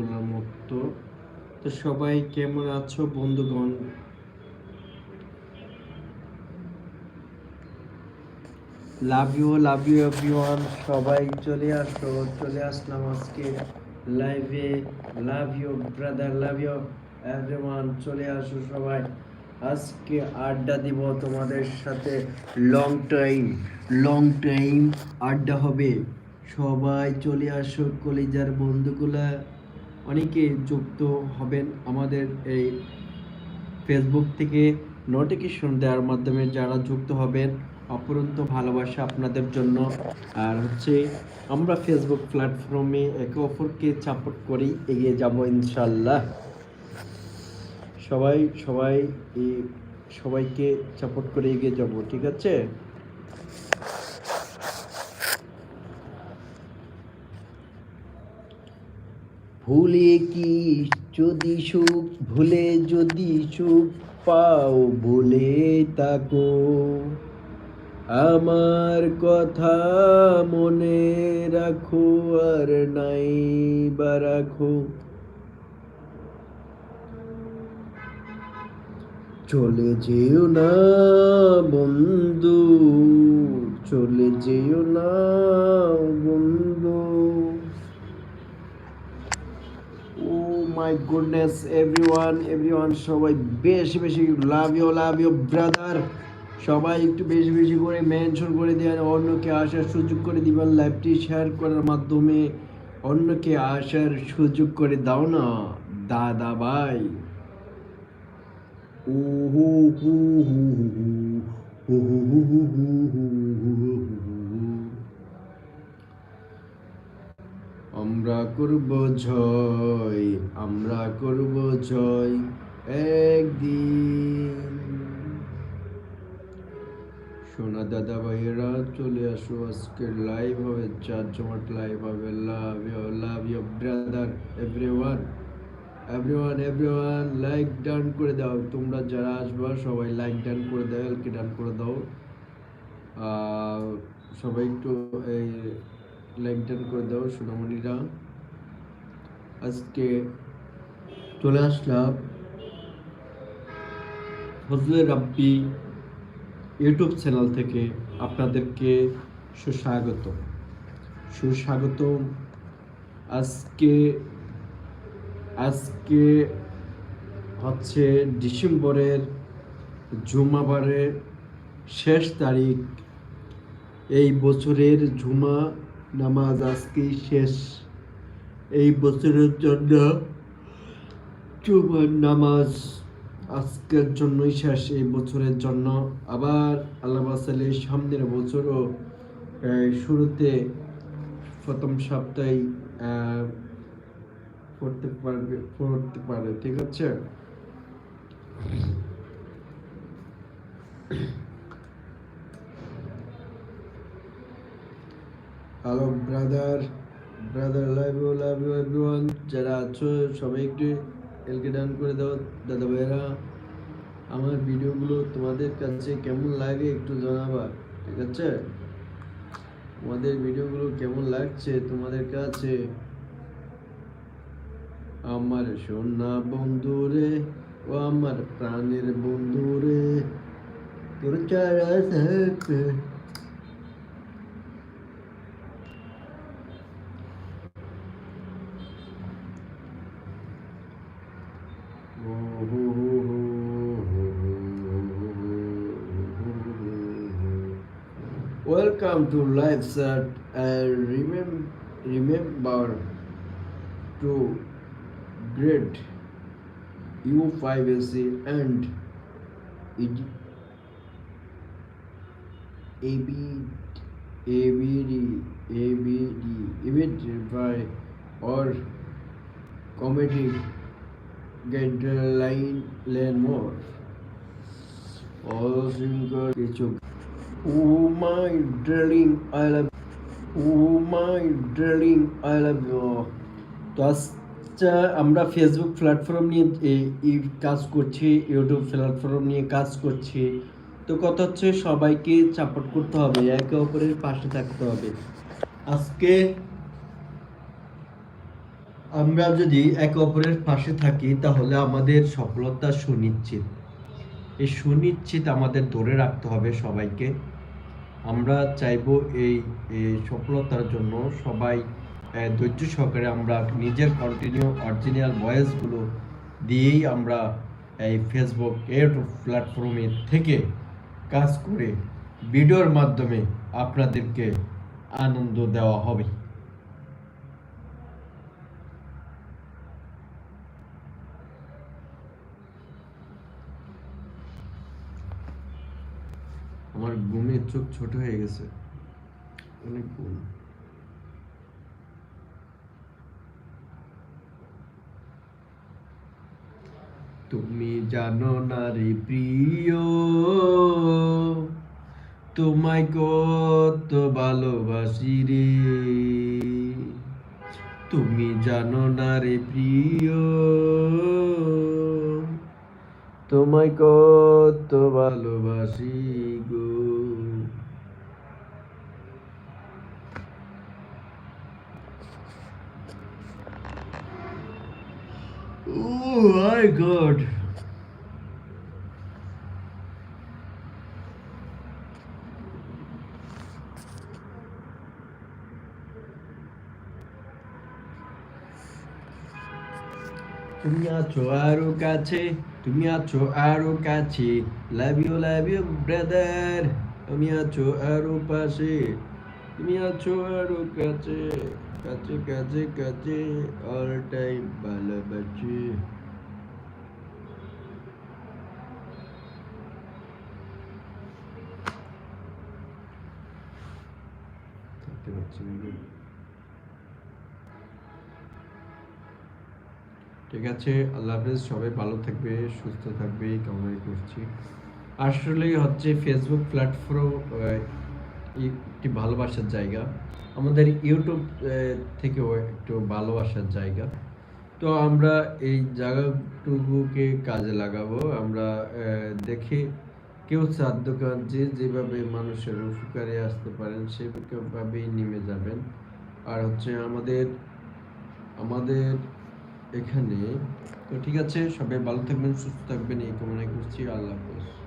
এগুলোর মতো। তো সবাই কেমন আছো বন্ধুগণ? Love you love you everyone সবাই চলে আসো, চলে আসলাম আজকে লাইভে love you brother love you everyone চলে আসো সবাই। আজকে আড্ডা দিব তোমাদের সাথে। লং টাইম লং টাইম আড্ডা হবে। সবাই চলে আসো কলিজার বন্ধুগুলা। অনেকে যুক্ত হবেন আমাদের এই ফেসবুক থেকে নোটিফিকেশন দেওয়ার মাধ্যমে যারা যুক্ত হবেন, অপরন্ত ভালোবাসা আপনাদের জন্য। আর হচ্ছে, আমরা ফেসবুক প্ল্যাটফর্মে একে অপরকে সাপোর্ট করি, এগিয়ে যাব ইনশাল্লাহ সবাই সবাই সবাইকে সাপোর্ট করে এগিয়ে যাব, ঠিক আছে? ভুলে কি যদি সুখ, ভুলে যদি সুখ পাও ভুলে তাকো। আমার কথা মনে রাখো আর নাই বা রাখো। চলে যেও না বন্ধু, চলে যেও না বন্ধু oh my goodness everyone everyone সবাই বেশি বেশি love you love you brother সবাই একটু বেশি বেশি করে মেনশন করে দেন অন্যকে আসার সুযোগ করে দিবেন লাইভটি শেয়ার করার মাধ্যমে অন্যকে আসার সুযোগ করে দাও না দাদা ভাই ও হু হু হু হু হু হু হু হু হু হু হু হু হু। আমরা করব জয়, আমরা করব জয় একদিন। সোনা দাদা ভাইয়েরা, চলে আসো। আজকের লাইভ হবে, চার জমাট লাইভ হবে। Love you love you brother everyone everyone everyone like done করে দাও। তোমরা যারা আসবা, সবাই লাইক ডান করে দাও এলকে ডান করে দাও। সবাই একটু এই লাইক করে দাও, সোনামণিরা। আজকে চলে আসলাম ফজলে রাব্বি ইউটিউব চ্যানেল থেকে আপনাদেরকে সুস্বাগত সুস্বাগত আজকে আজকে হচ্ছে ডিসেম্বরের জুমাবারের শেষ তারিখ। এই বছরের জুমা নামাজ আজকেই শেষ। এই বছরের জন্য জুমার নামাজ আজকের জন্যই শেষ, এই বছরের জন্য। আবার আল্লাহ বাসালে সামনের বছরও শুরুতে প্রথম সপ্তাহে পড়তে পারবে, পড়তে পারে, ঠিক আছে? Hello brother brother love you love you everyone যারা আছো, সবাই একটু এলকে ডান করে দাও, দাদা ভাইয়েরা। আমার ভিডিওগুলো তোমাদের কাছে কেমন লাগে একটু জানাবা, ঠিক আছে? তোমাদের ভিডিওগুলো কেমন লাগছে তোমাদের কাছে? আমার সোনা বন্ধু রে, ও আমার প্রাণের বন্ধু রে। তোর চারা থাকতে Welcome to live set and remember, remember to grade U5SC and AB ABD ABD even by or comedy guideline learn more all singer কিছু Oh my darling, I love Oh my darling, I love you. তো আচ্ছা আমরা Facebook platform নিয়ে এই কাজ করছি YouTube platform নিয়ে কাজ করছি। তো কথা হচ্ছে সবাইকে সাপোর্ট করতে হবে একে অপরের পাশে থাকতে হবে। আজকে আমরা যদি একে অপরের পাশে থাকি তাহলে আমাদের সফলতা সুনিশ্চিত। এই সুনিশ্চিত আমাদের ধরে রাখতে হবে সবাইকে। আমরা চাইব এই সফলতার জন্য সবাই ধৈর্য সহকারে আমরা নিজের কন্টিনিউ অরিজিনাল ভয়েসগুলো দিয়েই আমরা এই ফেসবুক এর প্ল্যাটফর্মে থেকে কাজ করে ভিডিওর মাধ্যমে আপনাদেরকে আনন্দ দেওয়া হবে। আমার ঘুমের চোখ ছোট হয়ে গেছে। অনেক ঘুম। তুমি জানো না রে প্রিয়, তোমায় কত ভালোবাসি রে। তুমি জানো না রে প্রিয় তোমায় কত ভালোবাসি গো Oh my. তুমি আছো আরও কাছে তুমি আছো আরও কাছে love you love you brother তুমি আছো আরও পাশে, তুমি আছো আরও কাছে কাছে কাছে কাছে অল টাইম ভালোবাসি। থাকতে পারছি ঠিক আছে, আল্লাহ হাফেজ, সবাই ভালো থাকবে, সুস্থ থাকবে কামনাই করছি। আসলেই হচ্ছে ফেসবুক প্ল্যাটফর্ম একটি ভালোবাসার জায়গা। আমাদের ইউটিউব থেকেও একটু ভালোবাসার জায়গা। তো আমরা এই জায়গাটুকুকে কাজে লাগাবো। আমরা দেখি কেউ সাধ্য কাজ যে যেভাবে মানুষের উপকারে আসতে পারেন, সেভাবেই নেমে যাবেন। আর হচ্ছে আমাদের আমাদের এখানে। তো ঠিক আছে সবাই ভালো থাকবেন সুস্থ থাকবেন এই কামনায় করছি। আল্লাহ হাফেজ।